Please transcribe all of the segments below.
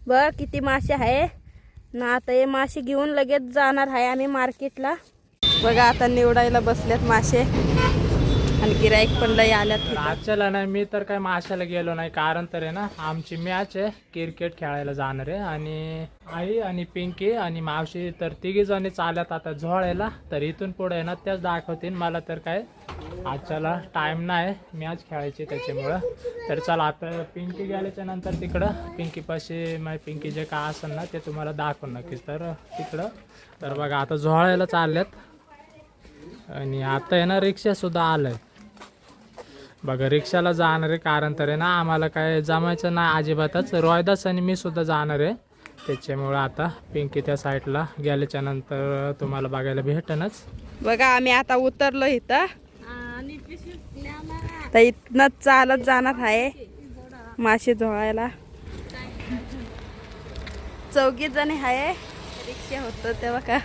बघ किती मासे आहे. ना आता हे मासे घेऊन लगेच जाणार आहे आम्ही मार्केटला. बघा आता निवडायला बसल्यात मासे. आणि गिराईक पण लय आल्यात आजच्याला नाही मी तर काय माशाला गेलो नाही. कारण तर आहे ना आमची मॅच आहे. क्रिकेट खेळायला जाणार आहे. आणि आई आणि पिंकी आणि मावशी तर तिघी जणी चालत आता झोळायला. तर इथून पुढे आहे ना त्याच दाखवतील मला तर काय आजच्याला टाईम नाही. मॅच खेळायची त्याच्यामुळं. तर चला आता पिंकी गेल्याच्यानंतर तिकडं. पिंकीपाशी मग पिंकी जे काय असेल ना ते तुम्हाला दाखवून नक्कीच. तर तिकडं. तर बघा आता झोळायला चालल्यात आणि आता आहे ना रिक्षासुद्धा आलं आलंय. बघा रिक्षाला जाणार आहे कारण तर आहे ना आम्हाला काय जमायचं नाही अजिबातच. रॉयदास आणि मी सुद्धा जाणार आहे. त्याच्यामुळं आता पिंकी त्या साईडला गेल्याच्यानंतर तुम्हाला बघायला भेटनच. बघा आम्ही आता उतरलो इथं. तर इथनं चालत जाणार आहे मासे झोळायला चौघी जणी आहे. रिक्षा होतं तेव्हा का?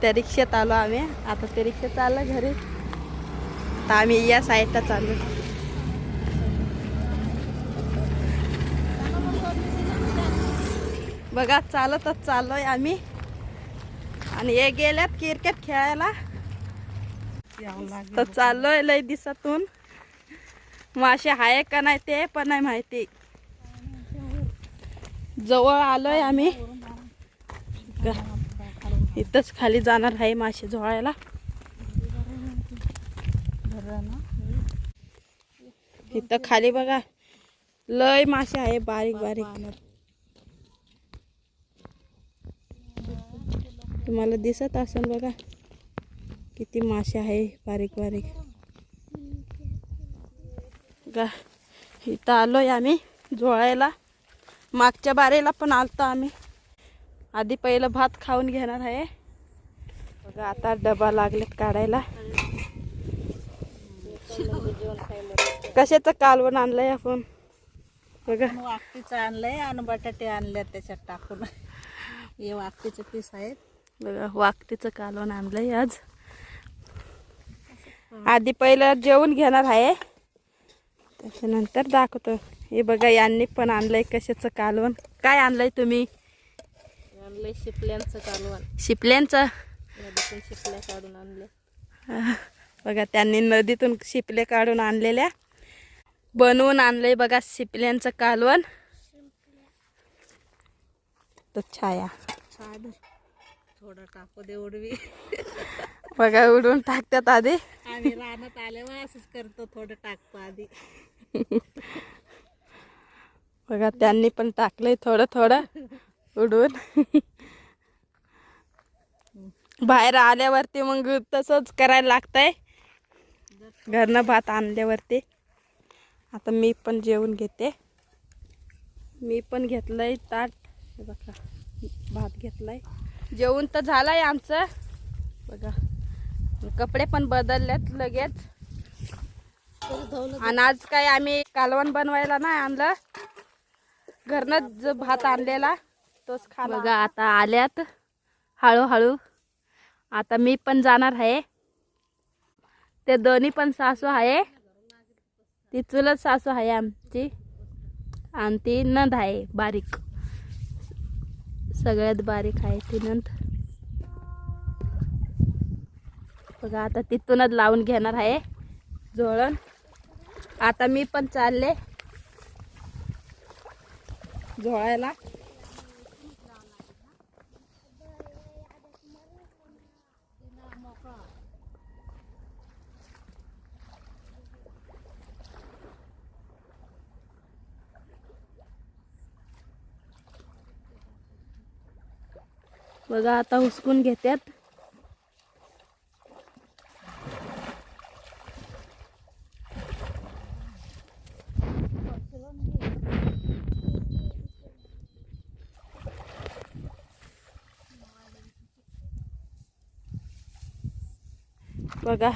त्या रिक्षेत आलो आम्ही. आता ते रिक्षा चाललं घरी. तर आम्ही या साईडला चाललो. बघा चालतच चाललोय आम्ही. आणि हे गेल्यात क्रिकेट खेळायला. तर चाललोय लय दिसातून मासे आहे का नाही ते पण नाही माहिती. जवळ आलोय आम्ही. इथंच खाली जाणार आहे मासे झोळायला. इथं खाली बघा. लय मासे आहे बारीक बारीक. तुम्हाला दिसत असेल बघा. किती मासे आहे बारीक बारीक. गा. इथं आलोय आम्ही जोळायला मागच्या बारेला पण आलतो आम्ही. आधी पहिलं भात खाऊन घेणार आहे. बघा आता डबा लागलेत काढायला. कशाचं कालवण आणलंय आपण? बघा. वाकटीचं आणलंय आणि बटाटे आणले त्याच्यात टाकून. हे वाकटीचे पीस आहेत. बघा वाकटीचं कालवण आणलंय आज. आधी पहिलं जेवण घेणार आहे. त्याच्यानंतर दाखवतो. हे बघा यांनी पण आणलंय कशाचं कालवण. काय आणलंय तुम्ही? आणलंय शिपल्यांचं कालवण. शिपल्यांचं? नदीतून शिपल्या काढून आणले बघा त्यांनी नदीतून शिपले काढून आणलेल्या. बनवून आणलंय बघा शिपल्यांचं कालवण. तर छाया. थोडं टाकू दे उडवी. बघा उडून टाकतात आधी. आम्ही रानात आल्यावर असंच करतो थोडं टाकतो आधी. बघा त्यांनी पण टाकलंय थोडं थोडं उडून बाहेर आल्यावरती मग तसंच करायला लागतंय. घरनं भात आणल्यावरती. आता मी पण जेवून घेते. मी पण घेतलंय ताट. बघा भात घेतलाय. जेवण तर झालंय आमचं. बघा कपडे पण बदललेत लगेच. आणि आज काय आम्ही कालवण बनवायला नाही आणलं. घरनच जो भात आणलेला तोच खा बघा आता आल्यात. हळूहळू. आता मी पण जाणार आहे. ते दोन्ही पण सासू आहे. ती चुलत सासू आहे आमची. आणि ती नंद आहे बारीक. सगळ्यात बारीक आहे ती नंद. बघा आता तिथूनच लावून घेणार आहे. जोळण. आता मी पण चालले. झोळायला बघा आता हुसकून घेतात बघा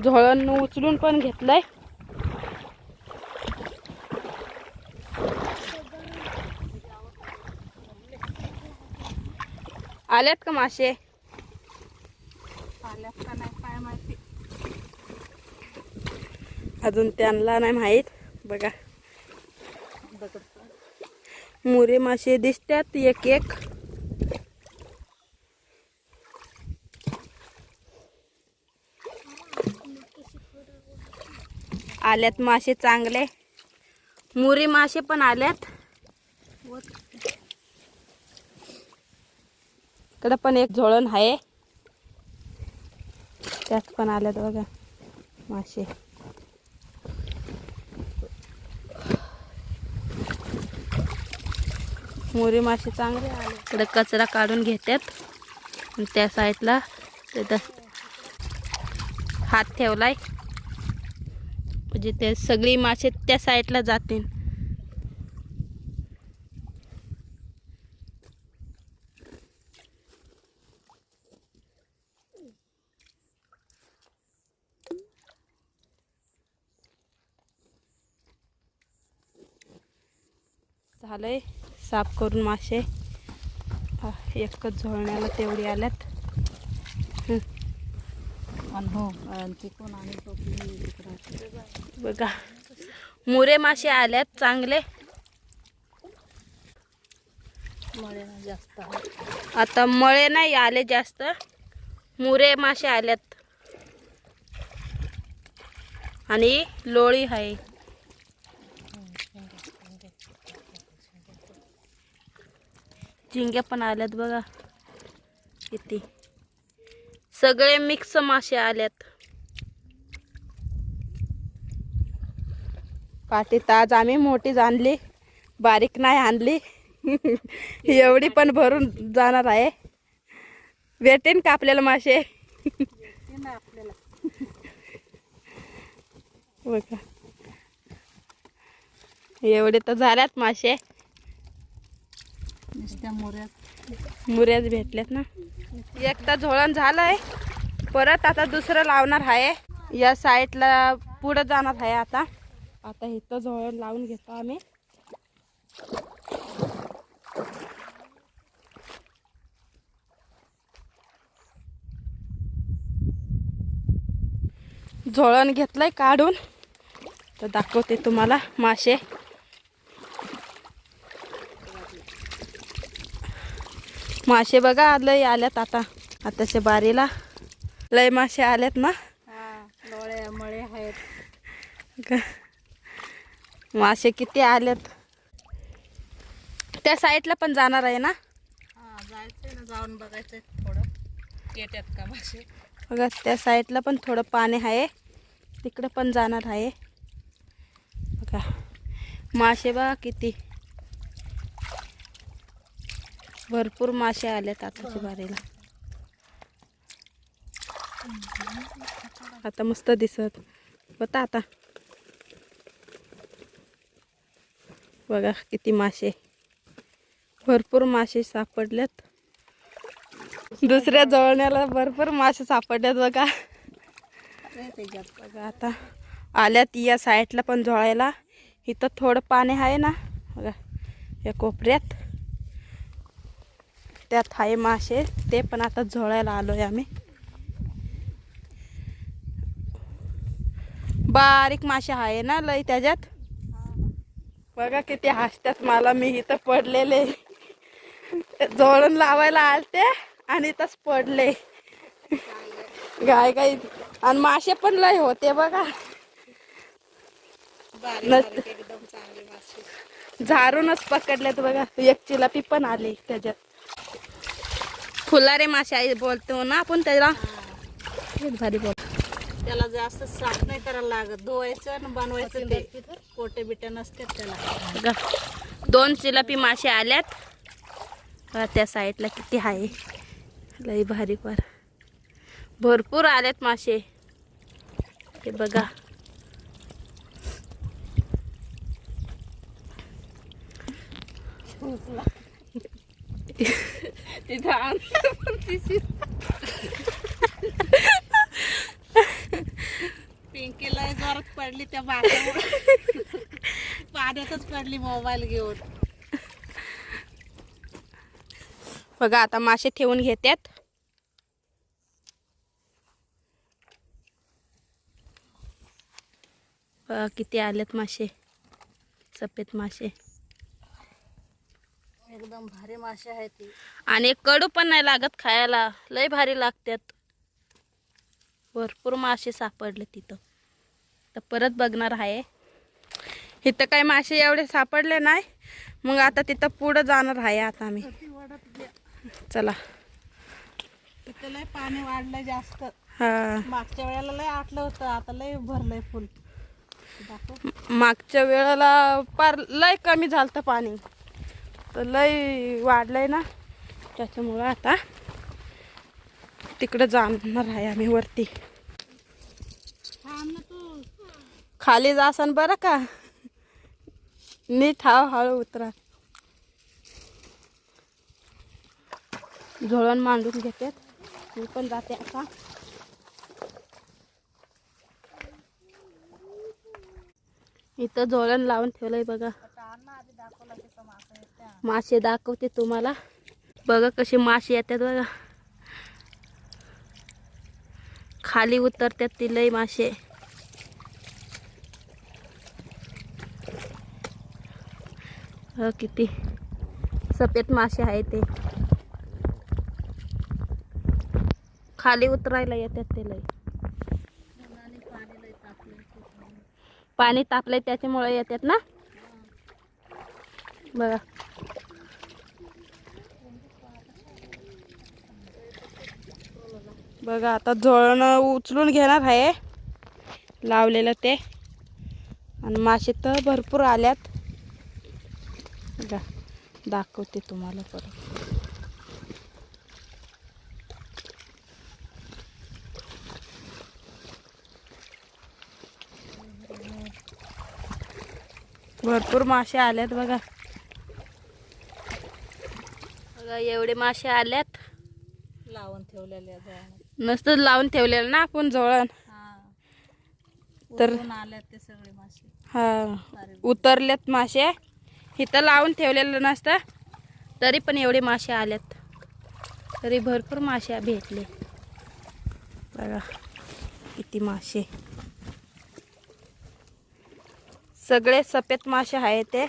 झोळण उचलून पण घेतलंय. आल्यात का मासे? आल्यात का नाही काय माहिती. अजून त्यांना नाही माहीत. बघा. मुरे मासे दिसतात एक एक. आल्यात मासे चांगले. मुरी मासे पण आल्यात. इकडं पण एक झोळण आहे. त्यात पण आल्यात बघा मासे. मोरी मासे चांगले आले. इकडं कचरा काढून घेतात त्या साईडला हात ठेवलाय. म्हणजे ते सगळी मासे त्या साईडला जातील. झालंय. साफ करून मासे. एकच झोळण्याला तेवढी आल्यात. हो. आणि टोपली. बघा मुरे मासे आल्यात चांगले. जास्त. आता मळे नाही आले जास्त. मुरे मासे आल्यात. आणि लोळी आहे. झिंग्या पण आल्यात बघा. किती. सगळे मिक्स मासे आल्यात. पाठी ताज आम्ही मोठीच आणली बारीक नाही आणली. एवढी पण भरून जाणार आहे. भेटेन का आपल्याला मासे? ना आपल्याला बघा. एवढे तर झाल्यात मासे. मुऱ्याच भेटल्यात ना. एक तर झोळण झालंय. परत आता दुसरं लावणार आहे या साईडला पुढं जाणार आहे आता. आता इथं झोळण लावून घेतो आम्ही. झोळण घेतलंय काढून. तर दाखवते तुम्हाला मासे. मासे बघा लय आल्यात आता. आताच्या बारीला. लय मासे आल्यात ना. हा मळे आहेत. मासे किती आल्यात. त्या साईडला पण जाणार आहे ना? हा जायचंय ना जाऊन बघायचंय थोडं. येतात का मासे? बघा त्या साईडला पण थोडं पाणी आहे. तिकडं पण जाणार आहे. बघा. मासे बघा किती. भरपूर मासे आलेत आताच्या बारीला. आता मस्त दिसत. होता आता. बघा किती मासे. भरपूर मासे सापडलेत. दुसऱ्या जळण्याला भरपूर मासे सापडल्यात बघा. बघा आता. आल्यात या साईडला पण झोळायला इथं थोडं पाणी आहे ना. बघा या कोपऱ्यात. त्यात आहे मासे ते पण आता झोळायला आलोय आम्ही. बारीक मासे आहे ना लय त्याच्यात? बघा किती हसतात मला मी इथं पडलेले. जोडून लावायला आलते आणि इथंच पडले. गाय गाय आणि मासे पण लय होते बघा. झारूनच पकडल्यात बघा. एक चिलापी पण आली त्याच्यात. फुलारे मासे बोलतो ना आपण त्याला. भारी बोल. त्याला जास्त साफ नाही करायला लागत. धुवायचं आणि बनवायचं ते कोटे बिटे नसतात त्याला. बघा दोन चिलापी मासे आल्यात. बघा त्या साईडला किती आहे. लई भारी पर भरपूर आल्यात मासे. हे बघा. तिथं आण. पिंकीला जोरात पडली त्या बागावर पाण्यातच पडली मोबाईल घेऊन. बघा आता मासे ठेवून घेतात बघा किती आलेत मासे. सफेद मासे. मासे आहे ती आणि कडू पण नाही लागत खायला. लय भारी लागतात भरपूर मासे सापडले तिथं. तर परत बघणार आहे. इथं काही मासे एवढे सापडले नाही. मग आता तिथं पुढं जाणार आहे आता आम्ही. चला. तिथं लय पाणी वाढलंय जास्त. हा. मागच्या वेळेला लय आटलं होतं. आता लय भरलंय फुल. मागच्या वेळेला पार लय कमी झालं पाणी. तर लय वाढलंय ना. त्याच्यामुळं आता तिकडं जाणार आहे आम्ही वरती. थांब ना तू खाली जासन बरं का. नीट हाव हळू उतरा. झोळण मांडून घेते मी पण जाते आता. इथं झोळण लावून ठेवलंय बघा. मासे दाखवते तुम्हाला. बघा कसे मासे येतात बघा. खाली उतरतात ती लय मासे. किती सफेद मासे आहे ते. खाली उतरायला येतात ते लय पाणी तापलंय त्याच्यामुळे येतात ना? बघा. बघा आता झोळणं उचलून घेणार आहे. लावलेलं ते. आणि मासे तर भरपूर आल्यात. बघा दाखवते तुम्हाला परत. भरपूर मासे आल्यात बघा. बघा एवढे मासे आल्यात. लावून ठेवलेल्या जाळ्यात. नसतं लावून ठेवलेलं ना आपण जवळण हा. तर- उतरून आल्यात ते सगळे मासे. हा. उतरलेत मासे. इथं लावून ठेवलेलं नसतं. तरी पण एवढे मासे आलेत तरी भरपूर मासे भेटले. बघा किती मासे. सगळे सफेद मासे आहे ते.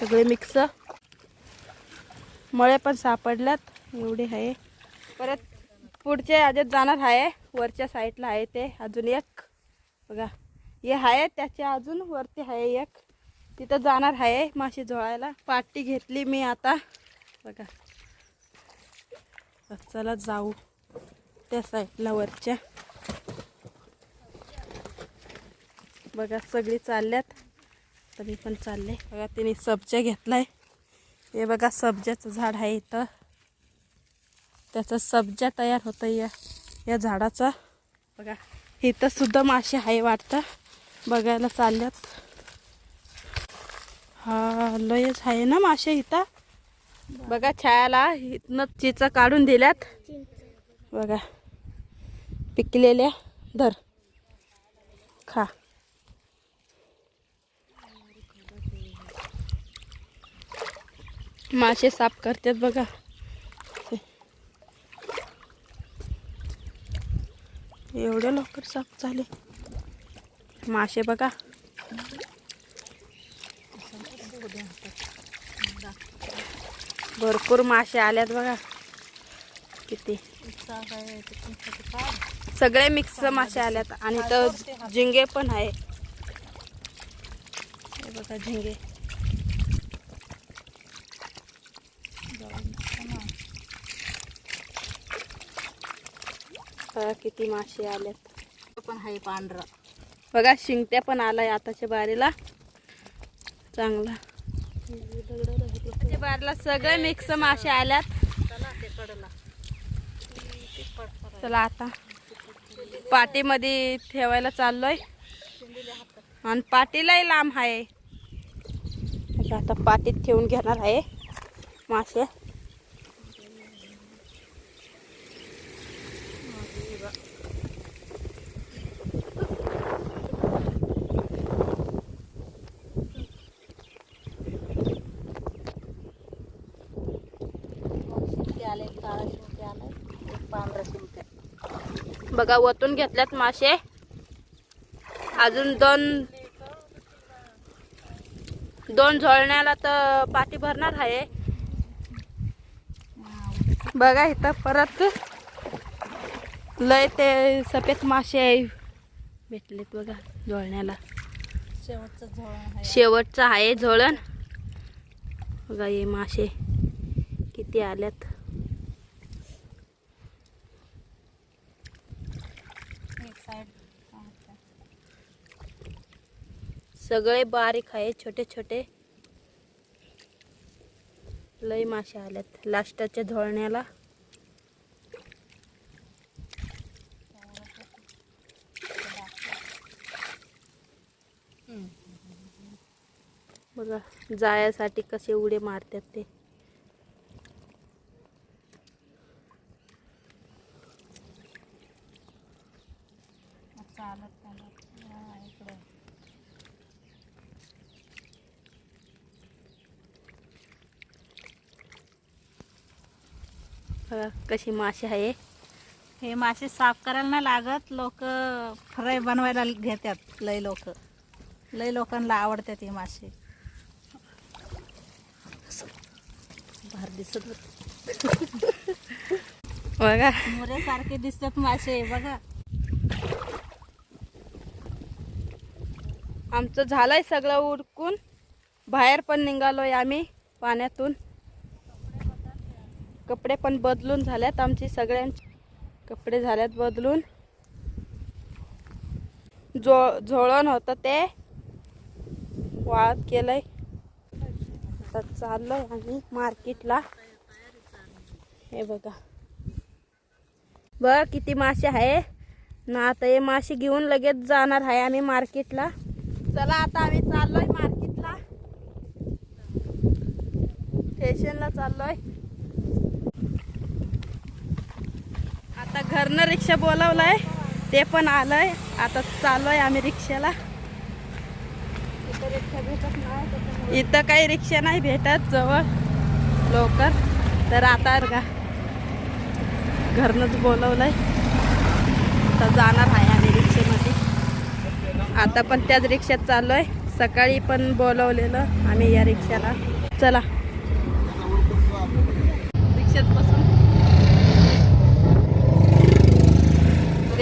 सगळे मिक्स मळे पण सापडल्यात. एवढे आहे. परत पुढचे अजून जाणार आहे वरच्या साईडला आहे ते अजून एक. बघा. हे आहे त्याच्या अजून वरती आहे एक. तिथं जाणार आहे मासे झोळायला. पाटी घेतली मी आता. बघा. चला जाऊ. त्या साईडला वरच्या. बघा सगळी चालल्यात. तर मी पण चालले. बघा तिने सब्जा घेतलाय. हे बघा सब्जाचं झाड आहे इथं. त्याचं सब्जा तयार होतं या या झाडाचा. बघा इथं सुद्धा मासे आहे वाटतं. बघायला चालल्यात. हा लयच आहे ना मासे इथं? बघा छायाला इथनं चिचा काढून दिल्यात. बघा पिकलेल्या. धर. खा. मासे साफ करतात बघा. एवढे लवकर साफ झाले. मासे बघा. भरपूर मासे आल्यात बघा. किती. सगळे मिक्स मासे आल्यात. आणि तर झिंगे पण आहे. बघा झिंगे. बघा किती मासे तो पण आहे पांढरा. बघा शिंगट्या पण आलाय आताच्या बारीला. चांगला. बारीला सगळे मिक्स मासे आल्यात. चला आता. पाटीमध्ये ठेवायला चाललोय. आणि पाटीलाही लांब आहे. आता पाटीत ठेवून घेणार आहे मासे शिंपे आले काळा शिंपे आलाय एक पांढरा शिंपे बघा वतून घेतल्यात मासे. अजून दोन दोन झोळण्याला तर पाठी भरणार आहे. बघा इथं परत लय ते सफेद मासे आहे भेटलेत बघा जोळण्याला शेवटचं झोळ आहे. शेवटचं आहे झोळण. बघा हे मासे किती आल्यात एक साईड सगळे बारीक आहे छोटे छोटे लय मासे आल्यात लास्टच्या झोळण्याला बघा जाळ्यासाठी कसे उडे मारतात ते. बघा कशी मासे आहे. हे मासे साफ करायला नाही लागत लोक फ्राय बनवायला घेतात लय लोक. लय लोकांना आवडतात हे मासे. भार दिसत. बघा. मोऱ्यासारखे दिसतात मासे बघा. आमचं झालंय सगळं उडकून बाहेर पण निघालोय आम्ही पाण्यातून. कपडे पण बदलून झाल्यात. आमची सगळ्यांची कपडे झाल्यात बदलून. जो झोळण होतं ते वाळत केलंय आता चाललोय आम्ही मार्केटला. हे बघा. बघ किती मासे आहे? ना आता हे मासे घेऊन लगेच जाणार आहे आम्ही मार्केटला. चला आता आम्ही चाललोय मार्केटला. स्टेशनला चाललोय. आता घरनं रिक्षा बोलावलाय ते पण आलंय. आता चाललोय आम्ही रिक्षाला. इथं रिक्षा भेटत नाही इथं काही रिक्षा नाही भेटत जवळ. लवकर. तर आता का घरनंच बोलवलंय. आता जाणार आहे आम्ही रिक्षेमध्ये. आता पण त्याच रिक्षात चाललोय. सकाळी पण बोलवलेलं आम्ही या रिक्षाला. चला. रिक्षात बस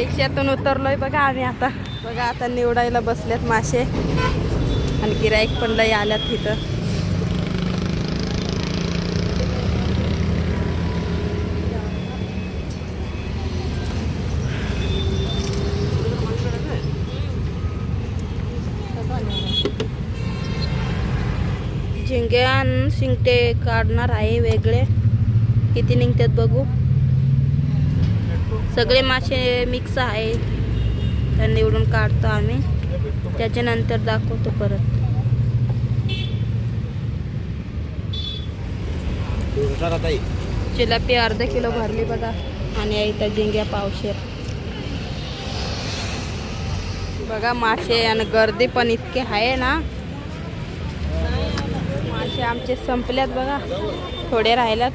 रिक्षातून उतरलोय बघा आम्ही आता. बघा आता निवडायला बसलेत मासे. आणि गिराईक पण लय आल्यात तिथं झिंगे आणि शिंगटे काढणार आहे वेगळे. किती निघतात बघू. सगळे मासे मिक्स आहे त्या निवडून काढतो आम्ही. त्याच्यानंतर दाखवतो परत. जिलापी अर्धा किलो भरली बघा. आणि इथं झिंग्या पावशेर. बघा मासे आणि गर्दी पण इतके आहे ना. मासे आमचे संपल्यात बघा. थोडे राहिल्यात.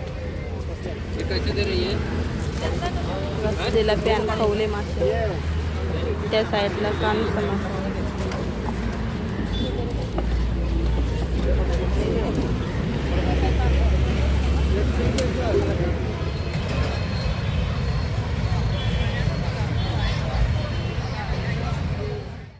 बस प्यान खवले मासे. त्या साईडला कान समज